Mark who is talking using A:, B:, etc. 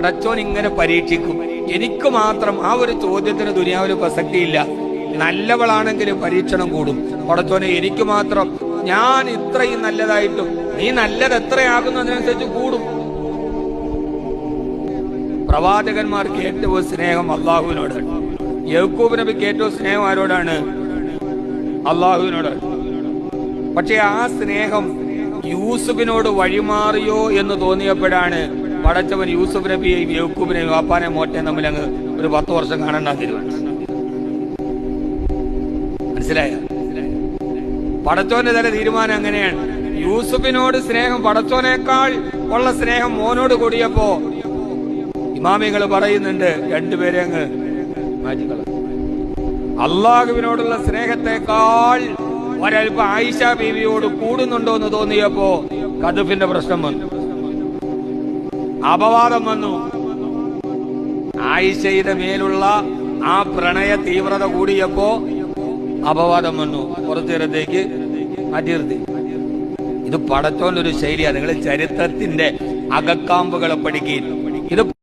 A: പടച്ചോൻ ഇങ്ങനെ പരീക്ഷിക്കും. എനിക്ക് മാത്രം ആ ഒരു ചോദ്യത്തിന് ദുനിയാവിൽ പ്രസക്തിയില്ല നല്ലവളാണെങ്കിൽ പരീക്ഷണം കൂടും. പടച്ചോനെ എനിക്ക് മാത്രം ഞാൻ ഇത്രയും നല്ലതായിട്ടും നീ നല്ലത് എത്രയാകുന്നതിനനുസരിച്ച് കൂടും. പ്രവാചകന്മാർക്ക് ഏറ്റവും സ്നേഹം അള്ളാഹുവിനോട്. യഹൂബ് നബിക്ക് ഏറ്റവും സ്നേഹം ആരോടാണ്? അള്ളാഹുവിനോട്. പക്ഷെ ആ സ്നേഹം യൂസുഫിനോട് വഴിമാറിയോ എന്ന് തോന്നിയപ്പോഴാണ് പടച്ചവൻ യൂസുഫ് നബിയെയും യൂക്കൂബിനെയും വാപ്പാനെ മോറ്റേ തമ്മിൽ അങ്ങ് ഒരു പത്ത് വർഷം കാണണ്ട തീരുമാനിച്ചു മനസ്സിലായ? പടച്ചോന്റെ തല തീരുമാനം അങ്ങനെയാണ് യൂസുഫിനോട് സ്നേഹം പടച്ചോനേക്കാൾ ഉള്ള സ്നേഹം മോനോട് കൂടിയപ്പോ ഇമാമികൾ പറയുന്നുണ്ട് രണ്ടുപേരെ അങ്ങ് അള്ളാഹുവിനോടുള്ള സ്നേഹത്തെക്കാൾ ഒരൽപ്പം ആയിഷ ബീവിയോട് കൂടുന്നുണ്ടോ എന്ന് തോന്നിയപ്പോ കതുഫിന്റെ പ്രശ്നം വന്നു. അപവാദം വന്നു. ആയിഷയുടെ മേലുള്ള ആ പ്രണയ തീവ്രത കൂടിയപ്പോ അപവാദം വന്നു. നേരത്തേക്ക് മാറ്റി ഇത് പടച്ചോന്റെ ഒരു ശൈലിയാണ് നിങ്ങൾ ചരിത്രത്തിന്റെ അകക്കാമ്പുകളെ പഠിക്കുകയും ഇത്